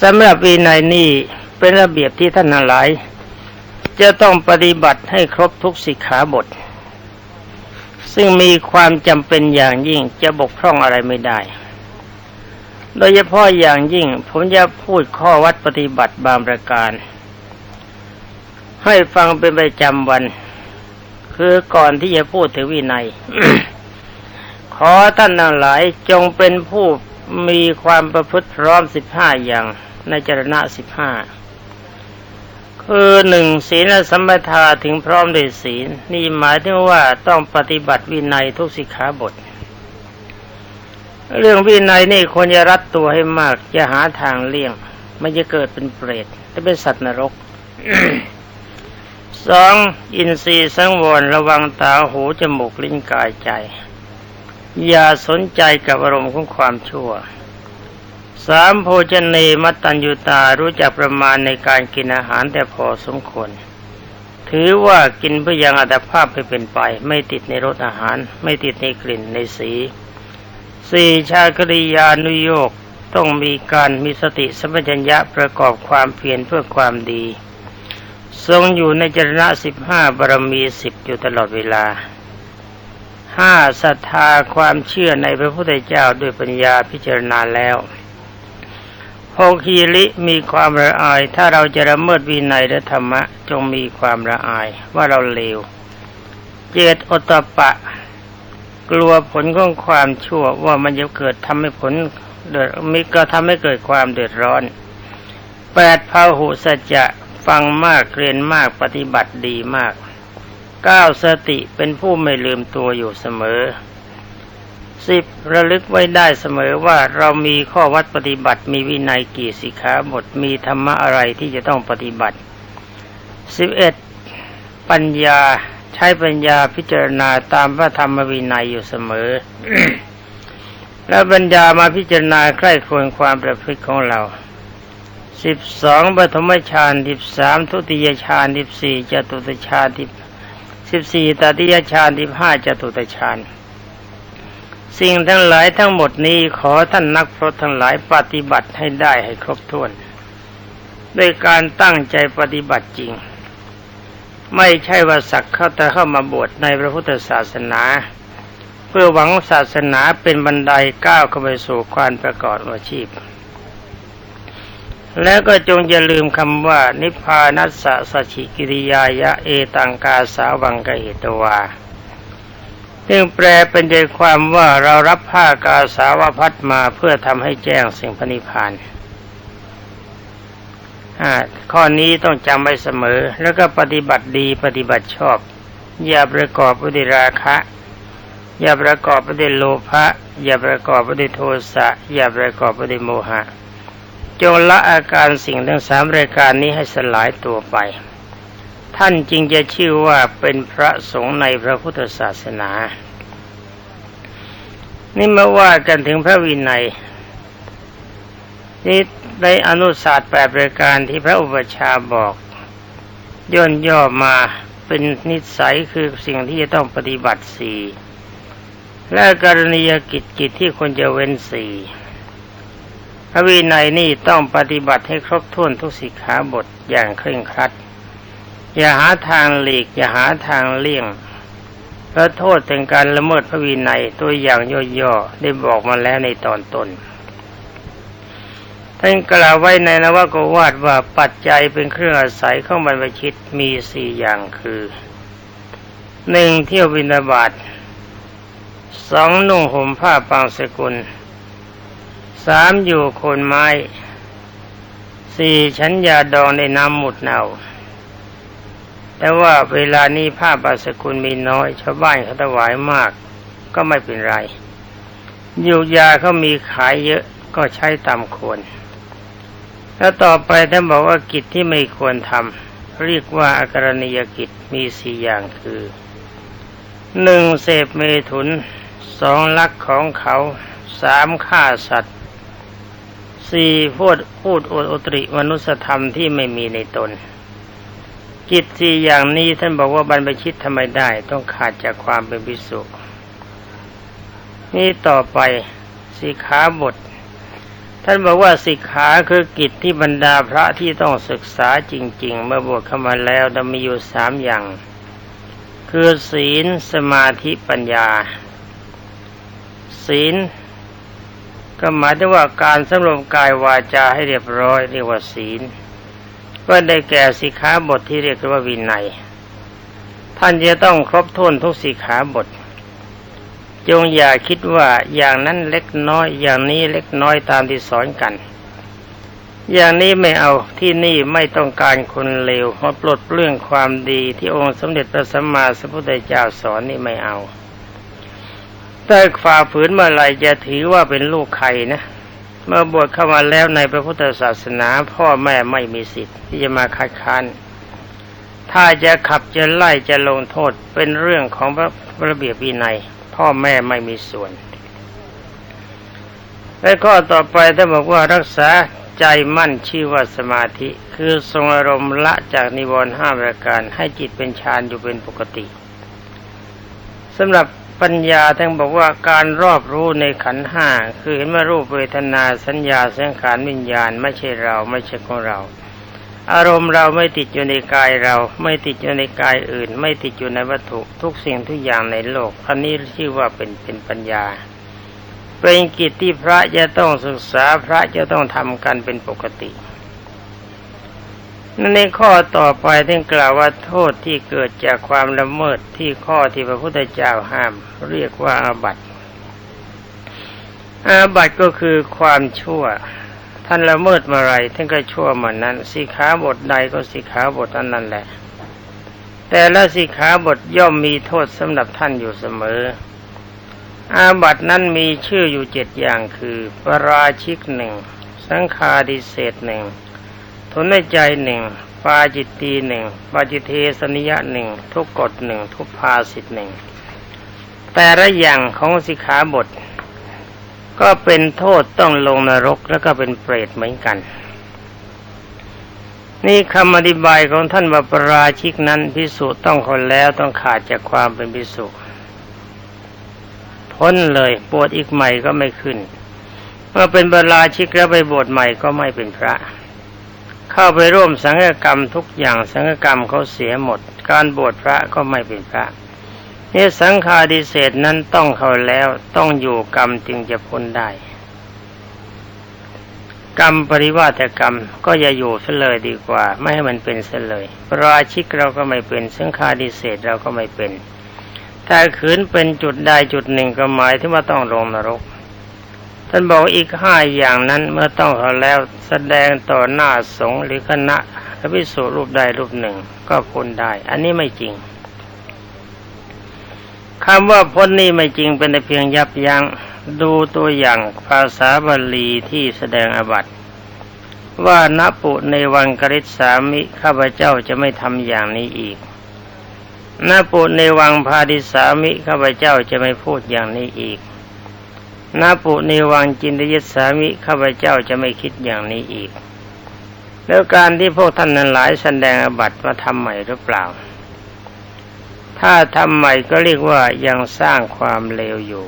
สำหรับวินัยนี่เป็นระเบียบที่ท่านหลาย จะต้องปฏิบัติให้ครบทุกสิกขาบท ซึ่งมีความจำเป็นอย่างยิ่งจะบกพร่องอะไรไม่ได้ โดยเฉพาะอย่างยิ่งผมจะพูดข้อวัดปฏิบัติบางประการ ให้ฟังเป็นประจำวัน คือก่อนที่จะพูดถึงวินัย ขอท่านหลายจงเป็นผู้ มีความประพฤติพร้อมสิบห้าอย่างในจรณะสิบห้าคือหนึ่งศีลสัมปทาถึงพร้อมด้วยศีล นี่หมายถึงว่าต้องปฏิบัติวินัยทุกสิกขาบท เรื่องวินัยนี่ควรจะรัดตัวให้มากจะหาทางเลี่ยงไม่จะเกิดเป็นเปรตจะเป็นสัตว์นรกสองอินทรีย์สังวรระวังตาหูจมูกลิ้นกายใจ อย่าสนใจกับอารมณ์ของความชั่วสามโภชเนมัตตัญญูตารู้จักประมาณในการกินอาหารแต่พอสมควร ถือว่ากินเพื่อยังอัตภาพไปเป็นไป ไม่ติดในรสอาหาร ไม่ติดในกลิ่นในสีสี่ชาคริยานุโยกต้องมีการมีสติสัมปชัญญะประกอบความเพียรเพื่อความดี ทรงอยู่ในจรณะสิบห้าบารมีสิบอยู่ตลอดเวลา ห้าศรัทธาความเชื่อในพระพุทธเจ้าด้วยปัญญาพิจารณาแล้วหกฮีริมีความละอาย ถ้าเราจะละเมิดวินัยและธรรมะ จงมีความละอายว่าเราเลว เจตอตตปะ กลัวผลของความชั่วว่ามันจะเกิดทำให้ผลเดือดมีก็ทำให้เกิดความเดือดร้อนแปดพาหุสัจจะฟังมากเรียนมากปฏิบัติดีมาก ก้าสติเป็นผู้ไม่ลืมตัวอยู่เสมอสิบระลึกไว้ได้เสมอว่าเรามีข้อวัดปฏิบัติมีวินัยกี่สิกขาบทมีธรรมะอะไรที่จะต้องปฏิบัติสิบเอ็ดปัญญาใช้ปัญญาพิจารณาตามพระธรรมวินัยอยู่เสมอ แล้วปัญญามาพิจารณาใกล้ควรความประพฤติของเราสิบสองปฐมฌานสิบสามทุติยฌานสิบสี่จตุตฌานสิบ สิบสี่ตติยฌานสิบห้าจตุตฌานสิ่งทั้งหลายทั้งหมดนี้ขอท่านนักพรตทั้งหลายปฏิบัติให้ได้ให้ครบถ้วน ด้วยการตั้งใจปฏิบัติจริง ไม่ใช่ว่าสักเข้าแต่เข้ามาบวชในพระพุทธศาสนา เพื่อหวังศาสนาเป็นบันไดก้าวเข้าไปสู่ความประกอบอาชีพ แล้วก็จงอย่าลืมคำว่า นิพพานัสสะสชิกิริยายะเอตังกาสาวังกเหตวาซึ่งแปลเป็นใจความว่าเรารับผ้ากาสาวพัดมาเพื่อทำให้แจ้งสิ่งพนิพพานข้อนี้ต้องจำไว้เสมอ แล้วก็ปฏิบัติดีปฏิบัติชอบ อย่าประกอบด้วยราคะ อย่าประกอบด้วยโลภะอย่าประกอบด้วยโทสะอย่าประกอบด้วยโมหะ จงละอาการสิ่งทั้งสามรายการนี้ให้สลายตัวไป ท่านจึงจะชื่อว่าเป็นพระสงฆ์ในพระพุทธศาสนา นี่มาว่ากันถึงพระวินัยนี่ในอนุศาสตร์แปดรายการที่พระอุปชาบอก ย่นย่อมาเป็นนิสัยคือสิ่งที่จะต้องปฏิบัติสี่และกรณียกิจกิจที่ควรจะเว้นสี่ พระวินัยนี่ต้องปฏิบัติให้ครบถ้วนทุกสิกขาบทอย่างเคร่งครัด อย่าหาทางหลีก อย่าหาทางเลี่ยงพระโทษถึงการละเมิดพระวินัยตัวอย่างย่อๆได้บอกมาแล้วในตอนต้นท่านกล่าวไว้ในนวโกวาดว่าปัจจัยเป็นเครื่องอาศัยของบรรพชิตมีสี่อย่างคือหนึ่งเที่ยวบินาบาตสองนุ่งห่มผ้าปางสกุล สามอยู่โคนไม้สี่ฉันยาดองในน้ำหมุดเนาแต่ว่าเวลานี้ผ้าบาสกุลมีน้อย ชาวบ้านเขาถวายมาก ก็ไม่เป็นไรอยู่ยาเขามีขายเยอะก็ใช้ตามควรแล้วต่อไปท่านบอกว่ากิจที่ไม่ควรทำเรียกว่าอากรณียกิจมีสี่อย่างคือหนึ่งเสพเมถุนสองลักของเขาสามฆ่าสัตว์ สี่พูดพูดโอตริมนุสธรรมที่ไม่มีในตน กิจสี่อย่างนี้ท่านบอกว่าบรรพชิตทำไมได้ ต้องขาดจากความเป็นพิสุนี่ต่อไปสีขาบท ท่านบอกว่าสิกขาคือกิจที่บรรดาพระที่ต้องศึกษาจริง ๆ เมื่อบวชเข้ามาแล้วจะมีอยู่สามอย่าง คือศีลสมาธิปัญญา ศีล ก็หมายถึงว่าการสำรวมกายวาจาให้เรียบร้อยเรียกว่าศีล ก็ได้แก่สิกขาบทที่เรียกว่าวินัย ท่านจะต้องครบถ้วนทุกสิกขาบท จงอย่าคิดว่าอย่างนั้นเล็กน้อยอย่างนี้เล็กน้อยตามที่สอนกัน อย่างนี้ไม่เอาที่นี่ไม่ต้องการคนเลวมาปลดเปลื้องความดีที่องค์สมเด็จพระสัมมาสัมพุทธเจ้าสอนนี่ไม่เอา ถ้าฝ่าฝืนเมื่อไรจะถือว่าเป็นลูกใครนะ เมื่อบวชเข้ามาแล้วในพระพุทธศาสนา พ่อแม่ไม่มีสิทธิ์ที่จะมาคัดค้านถ้าจะขับจะไล่จะลงโทษเป็นเรื่องของพระระเบียบวินัย พ่อแม่ไม่มีส่วน และข้อต่อไปถ้าบอกว่ารักษาใจมั่นชื่อว่าสมาธิ คือทรงอารมณ์ละจากนิวรณ์ห้าประการให้จิตเป็นฌานอยู่เป็นปกติสำหรับ ปัญญาท่านบอกว่าการรอบรู้ในขันห้าคือเห็นว่ารูปเวทนาสัญญาสังขารวิญญาณไม่ใช่เราไม่ใช่ของเรา อารมณ์เราไม่ติดอยู่ในกายเรา ไม่ติดอยู่ในกายอื่น ไม่ติดอยู่ในวัตถุทุกสิ่งทุกอย่างในโลกอันนี้ชื่อว่าเป็นเป็นปัญญา เป็นกิจที่พระจะต้องศึกษาพระจะต้องทำกันเป็นปกติ ในข้อต่อไปท่านกล่าวว่าโทษที่เกิดจากความละเมิดที่ข้อที่พระพุทธเจ้าห้าม เรียกว่าอาบัติ อาบัติก็คือความชั่ว ท่านละเมิดมาไรท่านก็ชั่วมานั้นสิขาบทใดก็สิขาบทนั้นนั่นแหละ แต่ละสิขาบทย่อมมีโทษสำหรับท่านอยู่เสมอ อาบัตินั้นมีชื่ออยู่เจ็ดอย่างคือปราชิกหนึ่งสังคาดิเศษหนึ่ง ทนในใจหนึ่ง ปาจิตตีหนึ่ง ปาจิเทสนิยะหนึ่ง ทุกกฎหนึ่ง ทุกภาสิทหนึ่ง แต่ละอย่างของสิกขาบท ก็เป็นโทษต้องลงนรกแล้วก็เป็นเปรตเหมือนกัน นี่คำอธิบายของท่านว่าปราชิกนั้นพิสุต้องคนแล้วต้องขาดจากความเป็นพิสุพ้นเลยปวดอีกใหม่ก็ไม่ขึ้น เมื่อเป็นปราชิกแล้วไปบวชใหม่ก็ไม่เป็นพระ เข้าไปร่วมสังฆกรรมทุกอย่างสังฆกรรมเขาเสียหมด การบวชพระก็ไม่เป็นพระนี่สังฆาดิเศษนั้นต้องเขาแล้วต้องอยู่กรรมจึงจะพ้นได้ กรรมปริวาตกรรมก็อย่าอยู่เสเลยดีกว่า ไม่ให้มันเป็นเสเลยราชิกเราก็ไม่เป็นสังฆาดิเศษเราก็ไม่เป็นถ้าขืนเป็นจุดใดจุดหนึ่งก็หมายที่ว่าต้องลงนรก ท่านบอกอีกห้าอย่างนั้นเมื่อต้องเขาแล้วแสดงต่อหน้าสงฆ์หรือคณะพระพิสุรูปใดรูปหนึ่ง ก็พ้นได้ อันนี้ไม่จริงคำว่าพ้นนี้ไม่จริงเป็นแต่เพียงยับยัง้งดูตัวอย่างภาษาบาลีที่แสดงอบัติว่าณปุในวังกริษสามิข้าพเจ้าจะไม่ทำอย่างนี้อีกณปุในวังพาดิสามิข้าพเจ้าจะไม่พูดอย่างนี้อีก นาปุนิวังจินตยสามิข้าพเจ้าจะไม่คิดอย่างนี้อีก แล้วการที่พวกท่านนั้นหลายแสดงอบัตมาทำใหม่หรือเปล่า ถ้าทำใหม่ก็เรียกว่ายังสร้างความเลวอยู่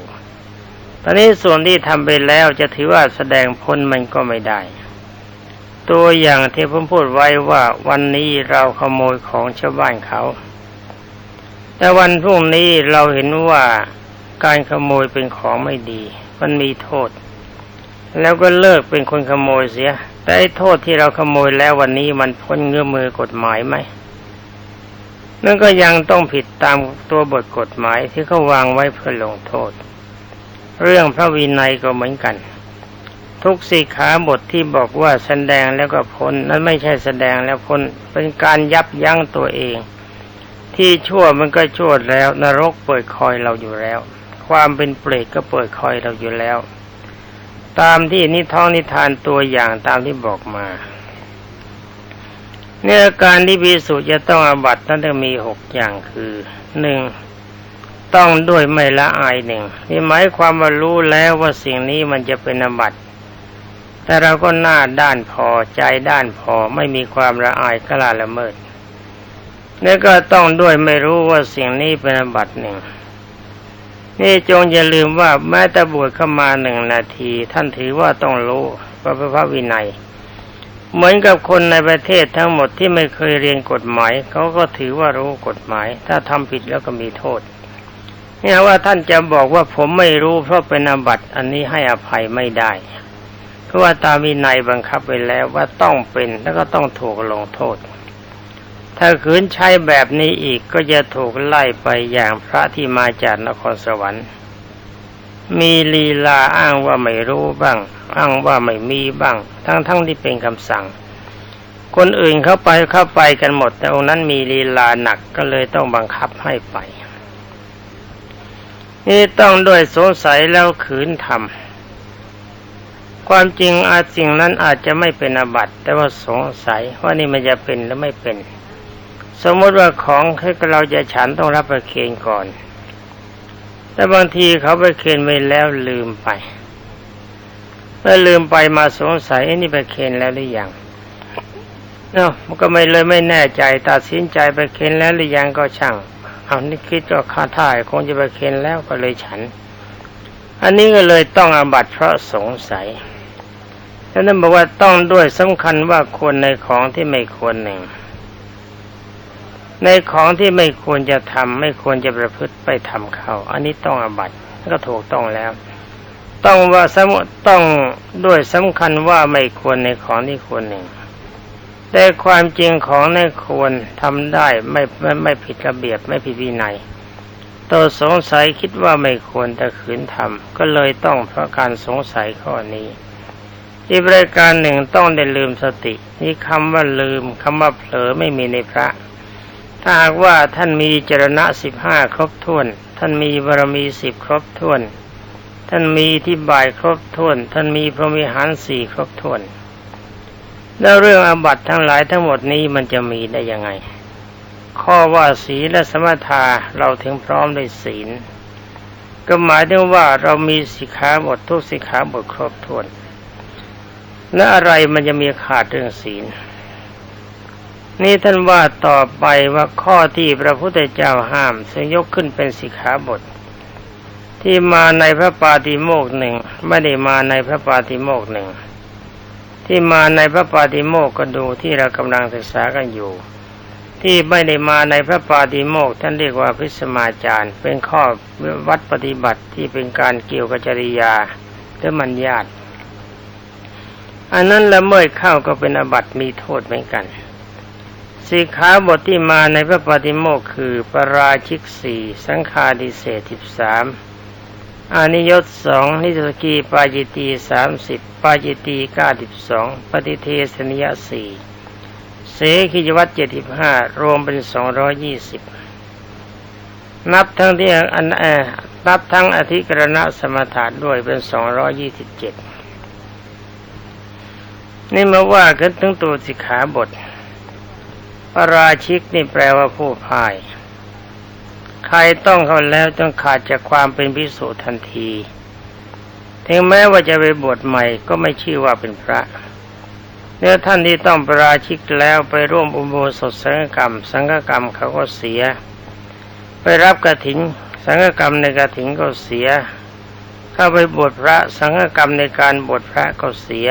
ตอนนี้ส่วนที่ทำไปแล้วจะถือว่าแสดงพ้นมันก็ไม่ได้ ตัวอย่างที่ผมพูดไว้ว่าวันนี้เราขโมยของชาวบ้านเขา แต่วันพรุ่งนี้เราเห็นว่าการขโมยเป็นของไม่ดี มันมีโทษ แล้วก็เลิกเป็นคนขโมยเสีย แต่ไอ้โทษที่เราขโมยแล้ววันนี้มันพ้นเงื้อมือกฎหมายไหมนั่นก็ยังต้องผิดตามตัวบทกฎหมายที่เขาวางไว้เพื่อลงโทษ เรื่องพระวินัยก็เหมือนกัน ทุกสีขาบทที่บอกว่าแสดงแล้วก็พ้น นั้นไม่ใช่แสดงแล้วพ้นเป็นการยับยั้งตัวเอง ที่ชั่วมันก็ชั่วแล้ว นรกเปิดคอยเราอยู่แล้ว ความเป็นเปรตก็เปิดคอยเราอยู่แล้ว ตามที่นิท้องนิทานตัวอย่างตามที่บอกมาเนื้อการที่พิสุจะต้องอบัตนั้นจะมีหกอย่างคือหนึ่งต้องด้วยไม่ละอายหนึ่งนี่หมายความว่ารู้แล้วว่าสิ่งนี้มันจะเป็นอบัตแต่เราก็หน้าด้านพอใจด้านพอไม่มีความละอายกล้าละเมิดนี่ก็ต้องด้วยไม่รู้ว่าสิ่งนี้เป็นอบัตหนึ่ง นี่จงอย่าลืมว่าแม้แต่บวชเข้ามาหนึ่งนาที ท่านถือว่าต้องรู้พระพระวินัย เหมือนกับคนในประเทศทั้งหมดที่ไม่เคยเรียนกฎหมายเขาก็ถือว่ารู้กฎหมาย ถ้าทำผิดแล้วก็มีโทษเนี่ยว่าท่านจะบอกว่าผมไม่รู้เพราะเป็นอาบัติอันนี้ให้อภัยไม่ได้ เพราะว่าตามวินัยบังคับไว้แล้วว่าต้องเป็นแล้วก็ต้องถูกลงโทษ ถ้าขืนใช้แบบนี้อีกก็จะถูกไล่ไปอย่างพระที่มาจากนครสวรรค์ มีลีลาอ้างว่าไม่รู้บ้าง อ้างว่าไม่มีบ้าง ทั้งๆทที่เป็นคำสั่ง คนอื่นเข้าไปเข้าไปกันหมด แต่องนั้นมีลีลาหนักก็เลยต้องบังคับให้ไป นี่ต้องด้วยสงสัยแล้วขืนทำความจริงอาจสิ่งนั้นอาจจะไม่เป็นอบัตแต่ว่าสงสัยว่านี่มันจะเป็นหรือไม่เป็น สมมติว่าของที่เราจะฉันต้องรับประเคนก่อน แต่บางทีเขาไปเคนไปแล้วลืมไปเมื่อลืมไปมาสงสัยนี่ไปเคนแล้วหรือยังเนาะมันก็ไม่เลยไม่แน่ใจตัดสินใจไปเคนแล้วหรือยังก็ช่างเอานี่คิดว่าข้าท่ายคงจะไปเคนแล้วก็เลยฉัน อันนี้ก็เลยต้องอาบัตเพราะสงสัยแล้วนั่นบอกว่าต้องด้วยสำคัญว่าควรในของที่ไม่ควรหนึ่ง ในของที่ไม่ควรจะทำไม่ควรจะประพฤติไปทำเขา อันนี้ต้องอบัตก็ถูกต้องแล้ว ต้องว่าสมต้องด้วยสำคัญว่าไม่ควรในของที่ควรหนึ่ง แต่ความจริงของในควรทำได้ไม่ไม่ไม่ผิดระเบียบไม่ผิดวินัยตัวสงสัยคิดว่าไม่ควรแต่ขืนทำก็เลยต้องเพราะการสงสัยข้อนี้อีกรายการหนึ่งต้องได้ลืมสติ นี่คำว่าลืมคำว่าเผลอไม่มีในพระ ถ้าหากว่าท่านมีจรณะสิบห้าครบถ้วน ท่านมีบารมีสิบครบถ้วน ท่านมีที่บ่ายครบถ้วน ท่านมีพรหมิหารสี่ครบถ้วน แล้วเรื่องอาบัตทั้งหลายทั้งหมดนี้มันจะมีได้ยังไง ข้อว่าศีลและสมถะเราถึงพร้อมด้วยศีล ก็หมายถึงว่าเรามีสิกขาบททุกสิกขาบทครบถ้วน และอะไรมันจะมีขาดเรื่องศีล นี่ท่านว่าต่อไปว่าข้อที่พระพุทธเจ้าห้ามซึ่งยกขึ้นเป็นสิกขาบท ที่มาในพระปาติโมกข์หนึ่งไม่ได้มาในพระปาติโมกข์หนึ่งที่มาในพระปาติโมกข์ก็ดูที่เรากำลังศึกษากันอยู่ ที่ไม่ได้มาในพระปาติโมกข์ท่านเรียกว่าพิสมาจารย์ เป็นข้อวัดปฏิบัติที่เป็นการเกี่ยวกับจริยาหรือมัญญาตอันนั้นละเมิดเข้าก็เป็นอบัติมีโทษเหมือนกัน สีขาบทที่มาในพระปฏิโมกข์คือปราชิกสี่สังฆาดิเศษสิบสามอานิยตสองนิสกีปาจิตีสามสิบปาจิตีเก้าสิบสองปฏิเทสนิยสี่เสขิจวัตเจ็ดสิบห้ารวมเป็นสองร้อยี่สิบนับทั้งที่อันเอนับทั้งอธิกรณะสมถะด้วยเป็นสองร้อยี่สิบเจ็ดนี่มาว่ากันถึงตัวสิกขาบท ปราชิกนี่แปลว่าผู้พ่าย ใครต้องเขาแล้วต้องขาดจากความเป็นพิสุทันที ถึงแม้ว่าจะไปบวชใหม่ก็ไม่ชื่อว่าเป็นพระเนื้อท่านที่ต้องประราชิกแล้วไปร่วมอุโบสถสังฆกรรม สังฆกรรมเขาก็เสีย ไปรับกระถิน สังฆกรรมในกระถินก็เสีย เข้าไปบวชพระ สังฆกรรมในการบวชพระก็เสีย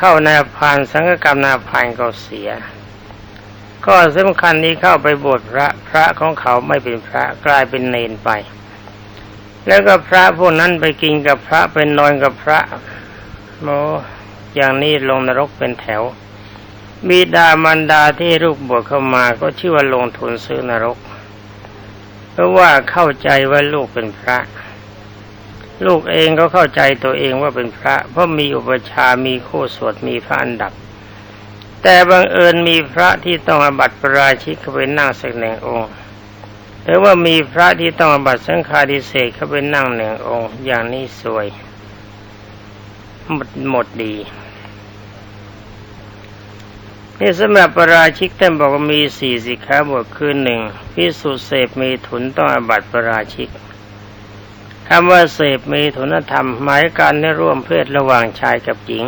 เข้านาพานสังฆกรรมนาพานก็เสีย ก็สำคัญนี้เข้าไปบวชพระพระของเขาไม่เป็นพระกลายเป็นเนนไป แล้วก็พระพวกนั้นไปกินกับพระเป็นนอนกับพระโมอย่างนี้ลงนรกเป็นแถวบิดามารดาที่ลูกบวชเข้ามาก็ชื่อว่าลงทุนซื้อนรก เพราะว่าเข้าใจว่าลูกเป็นพระ ลูกเองก็เข้าใจตัวเองว่าเป็นพระ เพราะมีอุปชามีโคสวดมีพระอันดับ แต่บังเอิญมีพระที่ต้องอบัติประราชิกเข้าไปนั่งสักหนึ่งองค์ หรือว่ามีพระที่ต้องอบัติสังฆาดิเศษเข้าไปนั่งหนึ่งองค์ อย่างนี้สวย หมดหมดดีนี่สำหรับประราชิกท่านบอกว่ามีสี่สิขาบทคือหนึ่งพิสุเสพมีถุนต้องอบัติปราชิกคำว่าเสพมีถุนธรรม หมายการในร่วมเพศระหว่างชายกับหญิง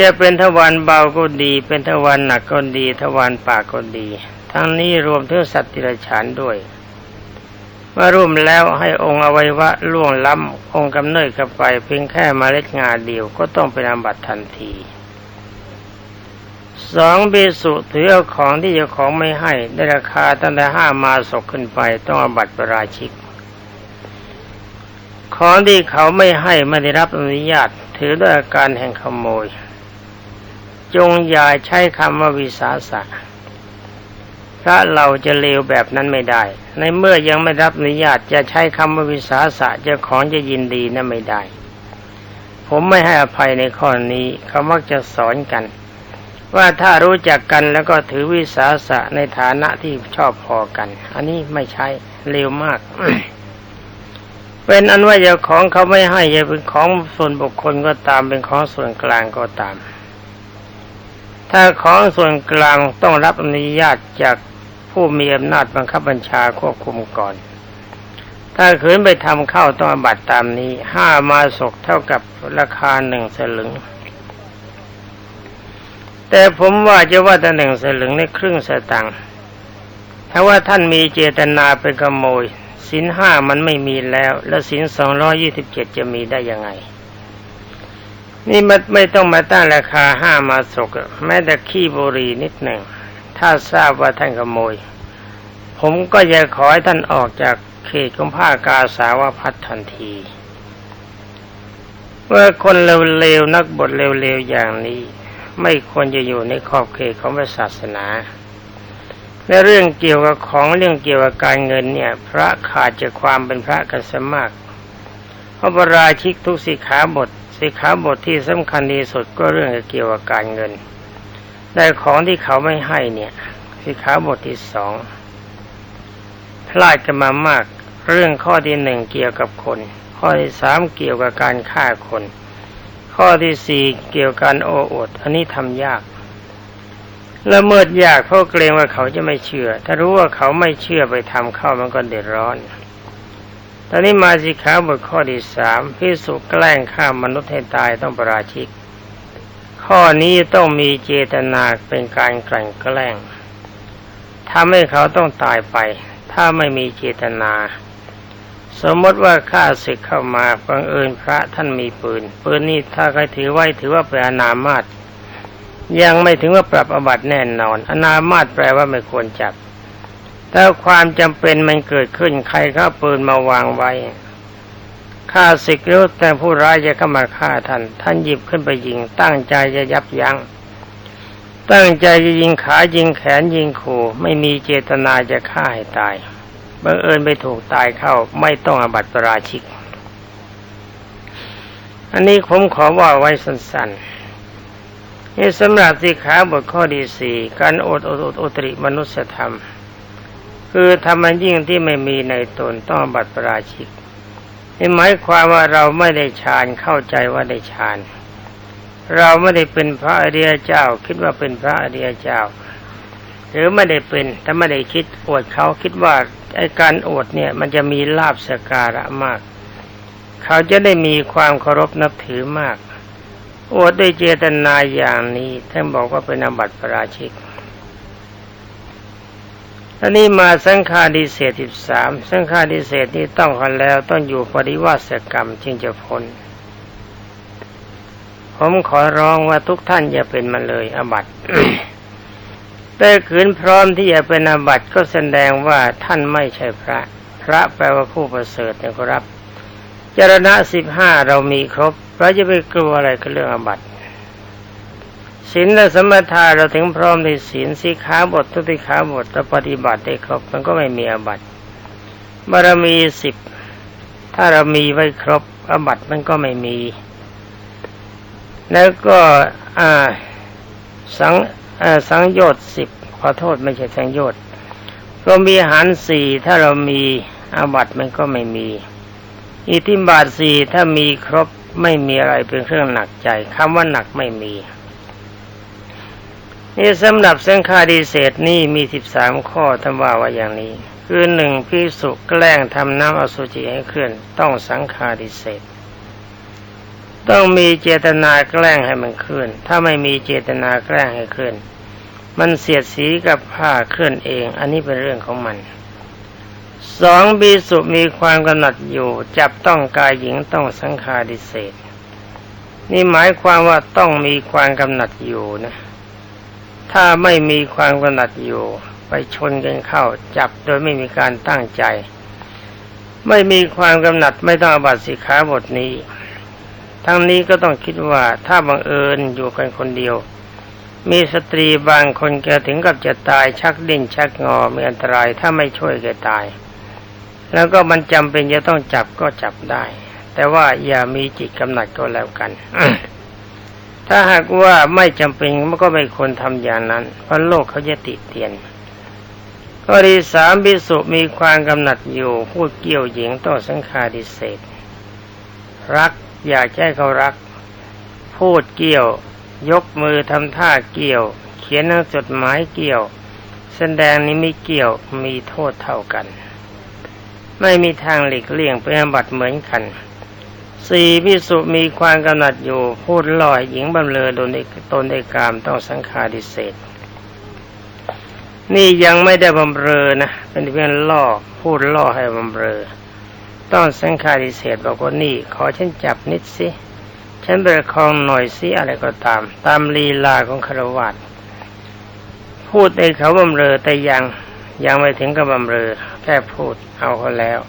จะเป็นทวารเบาก็ดี เป็นทวารหนักก็ดี ทวารปากก็ดี ทั้งนี้รวมถึงสัตว์ติรฉานด้วยเมื่อรุ่มแล้วให้องค์อวัยวะล่วงล้ำองค์กำเนิดเข้าไปเพียงแค่เมล็ดงาเดียวก็ต้องเป็นอาบัติทันทีสองเบสุถือเอาของที่เจ้าของไม่ให้ได้ราคาตั้งแต่ห้ามาศกขึ้นไปต้องอาบัติประราชิก ของที่เขาไม่ให้ไม่ได้รับอนุญาต ถือด้วยอาการแห่งขโมย จงอย่าใช้คำว่าวิสาสะถ้าเราจะเลวแบบนั้นไม่ได้ ในเมื่อยังไม่รับอนุญาตจะใช้คำว่าวิสาสะเจ้าของจะยินดีนั่นไม่ได้ ผมไม่ให้อภัยในข้อนี้เขามักจะสอนกัน ว่าถ้ารู้จักกันแล้วก็ถือวิสาสะในฐานะที่ชอบพอกัน อันนี้ไม่ใช่เลวมากเป็นอันว่าเจ้าของเขาไม่ให้จะเป็นของส่วนบุคคลก็ตามเป็นของส่วนกลางก็ตาม ถ้าของส่วนกลางต้องรับอนุญาตจากผู้มีอำนาจบังคับบัญชาควบคุมก่อน ถ้าขืนไปทำเข้าต้องอบัตตามนี้ห้ามาศกเท่ากับราคาหนึ่งสลึง แต่ผมว่าจะว่าแต่หนึ่งสลึงในครึ่งสตังค์ถ้าว่าท่านมีเจตนาเป็นขโมยสินห้ามันไม่มีแล้ว แล้วสินสองร้อยี่สิบเจ็ดจะมีได้ยังไง นี่มันไม่ต้องมาตั้งราคาห้ามาศกแม้แต่ขี้บุรีนิดหนึ่ง ถ้าทราบว่าท่านขโมย ผมก็จะขอให้ท่านออกจากเขตของผ้ากาสาวพัดทันทีเมื่อคนเลวๆนักบทเลวๆอย่างนี้ ไม่ควรจะอยู่ในขอบเขตของศาสนาในเรื่องเกี่ยวกับของเรื่องเกี่ยวกับการเงินเนี่ย พระขาดจากความเป็นพระกันสมากเพราะปราชิกทุกสิขาบท สิกขาบทที่สำคัญที่สุดก็เรื่องเกี่ยวกับการเงินแต่ของที่เขาไม่ให้เนี่ย สิกขาบทที่สองพลาดกันมามาก เรื่องข้อที่หนึ่งเกี่ยวกับคน ข้อที่สามเกี่ยวกับการฆ่าคน ข้อที่สี่เกี่ยวกับการโอ้อดอันนี้ทำยากละเมิดยากเพราะเกรงว่าเขาจะไม่เชื่อ ถ้ารู้ว่าเขาไม่เชื่อไปทำเข้ามันก็เดือดร้อน ตอนนี้มาสิขาบทข้อที่สามพิสุแกล้งฆ่ามนุษย์ให้ตายต้องประราชิก ข้อนี้ต้องมีเจตนาเป็นการกลั่นแกล้งทำให้เขาต้องตายไป ถ้าไม่มีเจตนา สมมติว่าข้าศึกเข้ามาบังเอิญพระท่านมีปืน ปืนนี้ถ้าใครถือไว้ถือว่าเป็นอนามาตยังไม่ถึงว่าปรับอบัติแน่นอน อนามาตแปลว่าไม่ควรจับ ถ้าความจำเป็นมันเกิดขึ้นใครข้าปืนมาวางไว้ฆ่าศึกรู้แต่ผู้ร้ายจะเข้ามาฆ่าท่าน ท่านหยิบขึ้นไปยิง ตั้งใจจะยับยัง้งตั้งใจจะยิงขายิงแขนยิงขู่ ไม่มีเจตนาจะฆ่าให้ตายบังเอิญไปถูกตายเข้าไม่ต้องอบัติปราชิก อันนี้ผมขอว่าไว้สั้นๆนี่สำหรับสิขาบทข้อที่สี่การอดอดอดอตริมนุสธรรม คือทำมันยิ่งที่ไม่มีในตนต้องบัตรปราชิกนี่หมายความว่าเราไม่ได้ฌานเข้าใจว่าได้ฌานเราไม่ได้เป็นพระอริยเจ้า คิดว่าเป็นพระอริยเจ้า หรือไม่ได้เป็นถ้าไม่ได้คิดอวดเขาคิดว่าไอ้การอวดเนี่ย มันจะมีลาบสการะมาก เขาจะได้มีความเคารพนับถือมากอวดด้วยเจตนาอย่างนี้ท่านบอกว่าเป็นอบัติปราชิก อันนี้มาสังฆาดิเศษสิบสามสังฆาดิเศษนี้ต้องกันแล้วต้องอยู่ปริวาสกรรมจึงจะพ้น ผมขอร้องว่าทุกท่านอย่าเป็นมาเลยอบัตแต่ขืนพร้อมที่จะเป็นอบัตก็แสดงว่าท่านไม่ใช่พระ พระแปลว่าผู้ประเสริฐนะครับจารณะสิบห้าเรามีครบเราจะไปกลัวอะไรกับเรื่องอบัติ ศีลและสมถะเราถึงพร้อมในศีลสีขาบททุติขาบทเราปฏิบัติได้ครบมันก็ไม่มีอบัติบารมีสิบถ้าเรามีไว้ครบอบัติมันก็ไม่มี แล้วก็สังสังโยชน์สิบขอโทษไม่ใช่สังโยชน์ก็มีอาหารสี่ถ้าเรามีอาบัติมันก็ไม่มี อิทิบาทสี่ถ้ามีครบไม่มีอะไรเป็นเครื่องหนักใจคำว่าหนักไม่มี นี่สำหรับสังฆาดิเศษนี่มีสิบสามข้อทำว่าว่าอย่างนี้ คือหนึ่งพิสุแกล้งทำน้ำอสุจิให้เคลื่อนต้องสังฆาดิเศษต้องมีเจตนาแกล้งให้มันเคลื่อนถ้าไม่มีเจตนาแกล้งให้เคลื่อนมันเสียดสีกับผ้าเคลื่อนเอง อันนี้เป็นเรื่องของมันสองบิสุมีความกำหนัดอยู่ จับต้องกายหญิงต้องสังฆาดิเศษนี่หมายความว่าต้องมีความกำหนัดอยู่นะ ถ้าไม่มีความกำหนัดอยู่ ไปชนกันเข้าจับโดยไม่มีการตั้งใจ ไม่มีความกำหนัดไม่ต้องอบัตสิขาบทนี้ ทั้งนี้ก็ต้องคิดว่าถ้าบังเอิญอยู่กันคนเดียว มีสตรีบางคนแกถึงกับจะตายชักดิ้นชักงอมีอันตรายถ้าไม่ช่วยแกตาย แล้วก็มันจำเป็นจะต้องจับก็จับได้ แต่ว่าอย่ามีจิตกำหนัดก็แล้วกัน ถ้าหากว่าไม่จำเป็นมันก็ไม่ควรทำอย่างนั้น เพราะโลกเขาจะติเตียนข้อที่สามบิสุมีความกำหนัดอยู่พูดเกี่ยวหญิงต้อสังฆาดิเศษรักอยากให้เขารัก พูดเกี่ยว ยกมือทำท่าเกี่ยว เขียนหนังจดหมายเกี่ยว แสดงนี้ไม่เกี่ยวมีโทษเท่ากัน ไม่มีทางหลีกเลี่ยงเป็นบัติเหมือนกัน สี่พิสุมีความกำหนัดอยู่ พูดลอยหญิงบำเลอโดนตนในกามต้องสังฆาดิเศษ นี่ยังไม่ได้บำเรอนะเป็นเพียงล่อพูดล่อให้บำเรอ ต้องสังฆาดิเศษบอกว่านี่ ขอฉันจับนิดสิฉันประคองหน่อยสิอะไรก็ตาม ตามลีลาของคารวะพูดในเขาบำเรอแต่ยังยังไม่ถึงกับบำเรอแค่พูดเอาเขาแล้ว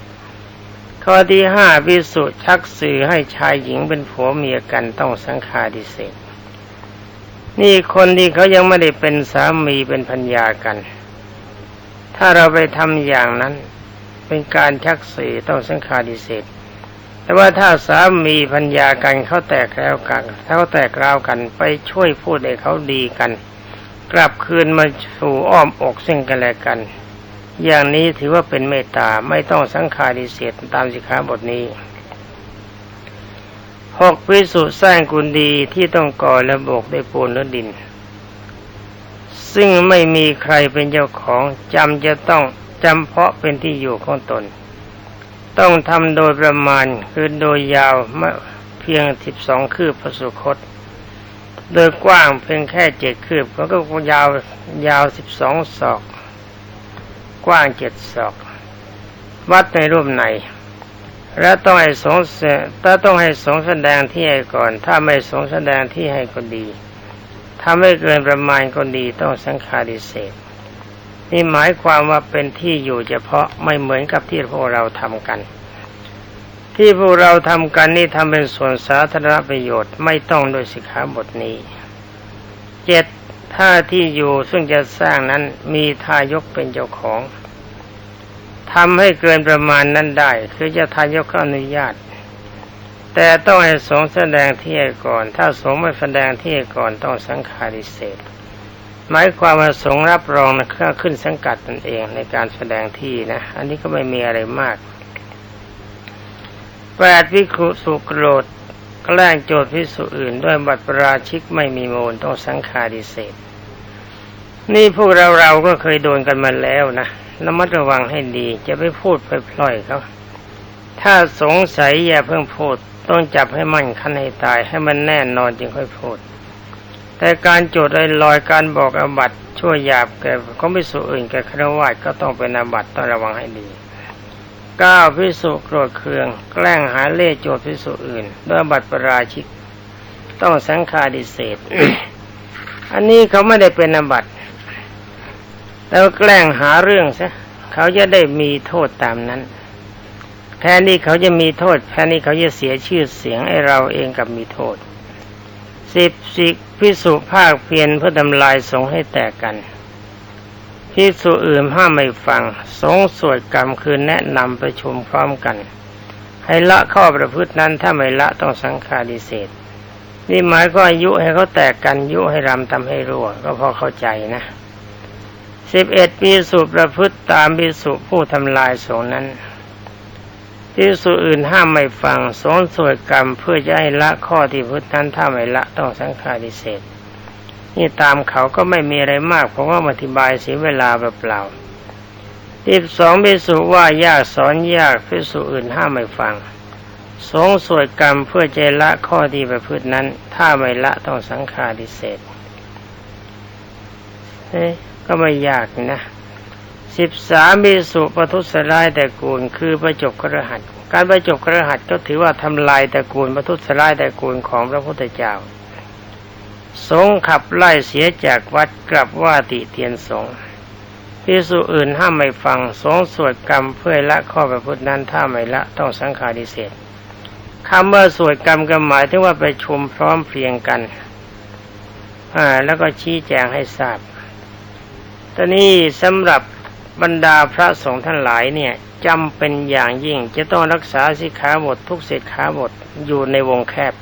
ข้อที่ห้าพิสุชักสื่อให้ชายหญิงเป็นผัวเมียกันต้องสังฆาดิเศษนี่คนที่เขายังไม่ได้เป็นสามีเป็นพัญญากัน ถ้าเราไปทำอย่างนั้น เป็นการชักสื่อต้องสังฆาดิเศษแต่ว่าถ้าสามีพัญญากันเขาแตกแล้วกันเขาแตกราวกันไปช่วยพูดให้เขาดีกัน กลับคืนมาสู่อ้อมอกซึ่งกันและกัน อย่างนี้ถือว่าเป็นเมตตาไม่ต้องสังฆารดิเศษตามสิกขาบทนี้หกพิสุสร้างกุลดีที่ต้องก่อและโบกด้วยปูนและดิน ซึ่งไม่มีใครเป็นเจ้าของจำจะต้องจำเพาะเป็นที่อยู่ของตน ต้องทำโดยประมาณคือโดยยาวเพียงสิบสองคืบพระสุคต โดยกว้างเพียงแค่เจ็ดคืบก็ก็ยาวยาวสิบสองศอก กว้างเจ็ดศอก วัดในรูปไหน และต้องให้สงถ้าต้องให้สงแสดงที่ให้ก่อน ถ้าไม่สงแสดงที่ให้ก็ดีทำให้เกินประมาณก็ดีต้องสังฆาดิเศษนี่หมายความว่าเป็นที่อยู่เฉพาะไม่เหมือนกับที่พวกเราทำกัน ที่พวกเราทำกันนี่ทำเป็นส่วนสาธารณประโยชน์ไม่ต้องโดยสิกขาบทนี้เจ็ด ถ้าที่อยู่ซึ่งจะสร้างนั้นมีทายกเป็นเจ้าของทำให้เกินประมาณนั้นได้ คือจะทายกอนุญาต แต่ต้องให้สงแสดงที่ก่อน ถ้าสงไม่แสดงที่ก่อนต้องสังฆาริเศษหมายความว่าสงรับรองนะเครขึ้นสังกัดตนเองในการแสดงที่นะ อันนี้ก็ไม่มีอะไรมากแปดวิคุสุโกรธ แกล้งโจทย์พิสุอื่นด้วยบัตรประราชิกไม่มีมูลต้องสังฆาริเศษนี่พวกเราเราก็เคยโดนกันมาแล้วนะระมัดระวังให้ดีจะไปพูดไปพล่อยเขาถ้าสงสัยอย่าเพิ่งพูดต้องจับให้มั่นคันให้ตายให้มันแน่นอนจึงค่อยพูด แต่การโจทย์ลอยการบอกอบัตช่วยหยาบแก่ก็ไม่สุอื่นแก่ครวญก็ต้องเป็นอบัตต้องระวังให้ดี ก้าพิสุโกรธเคือง แกล้งหาเล่โจทย์พิสุอื่นด้วยบัตรประราชิก ต้องสังฆาดิเศษ อันนี้เขาไม่ได้เป็นอบัตแล้วแกล้งหาเรื่องซะเขาจะได้มีโทษตามนั้นแทนที่เขาจะมีโทษแทนที่เขาจะเสียชื่อเสียงไอ้เราเองกับมีโทษสิบสิพิสุภาคเพียนเพื่อทำลายสงให้แตกกัน พิสุอื่นห้ามไม่ฟัง สงสวดกรรมคือแนะนำประชุมพร้อมกัน ให้ละข้อประพฤตินั้นถ้าไม่ละต้องสังฆาดิเศษนี่หมายก็อายุให้เขาแตกกันยุให้รำทำให้รั่ว ก็พอเข้าใจนะสิบเอ็ดปีสุประพฤติตามปีสุผู้ทำลายสงนั้นที่สุอื่นห้ามไม่ฟังสงสวดกรรมเพื่อจะให้ละข้อที่พุทธนั้นถ้าไม่ละต้องสังฆาดิเศษ นี่ตามเขาก็ไม่มีอะไรมาก เพราะว่าอธิบายเสียเวลาเปล่าๆที่สองพิสุว่ายากสอนยากพิสุอื่นห้ามไม่ฟัง สงสวดกรรมเพื่อจละข้อที่ประพฤตินั้น ถ้าไม่ละต้องสังฆาดิเศษเฮ้ก็ไม่ยากนะสิบสามมีสุปทุสร้ายตระกูล คือประจบกระหัตการประจบกระหัตก็ถือว่าทำลายตระกูลประทุสร้ายตระกูลของพระพุทธเจ้า สงขับไล่เสียจากวัดกลับว่าติเตียนสงพิสุอื่นห้ามไม่ฟัง สงสวดกรรมเพื่อละข้อประพฤตินั้นถ้าไม่ละต้องสังฆาดิเศษคำว่าสวดกรรมก็หมายถึงว่าไปชุมพร้อมเพรียงกันอ่าแล้วก็ชี้แจงให้ทราบตอนนี้สำหรับบรรดาพระสงฆ์ท่านหลายเนี่ยจำเป็นอย่างยิ่งจะต้องรักษาสิกขาบททุกสิกขาบทอยู่ในวงแคบ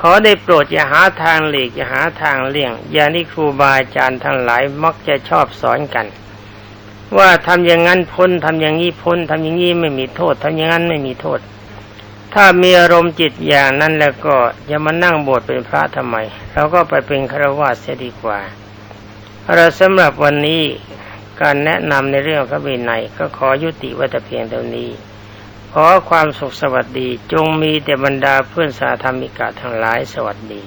ขอได้โปรดอย่าหาทางหลีกอย่าหาทางเลี่ยง อย่างที่ครูบาอาจารย์ทั้งหลายมักจะชอบสอนกัน ว่าทำอย่างนั้นพ้นทำอย่างนี้พ้นทำอย่างนี้ไม่มีโทษทำอย่างนั้นไม่มีโทษ ถ้ามีอารมณ์จิตอย่างนั้นแล้วก็อย่ามานั่งบวชเป็นพระทำไมเราก็ไปเป็นฆราวาสเสียดีกว่าเราสำหรับวันนี้การแนะนำในเรื่องพระวินัยก็ขอยุติไว้แต่เพียงเท่านี้ ขอความสุขสวัสดีจงมีแต่บรรดาเพื่อนสาธรรมิกาทั้งหลายสวัสดี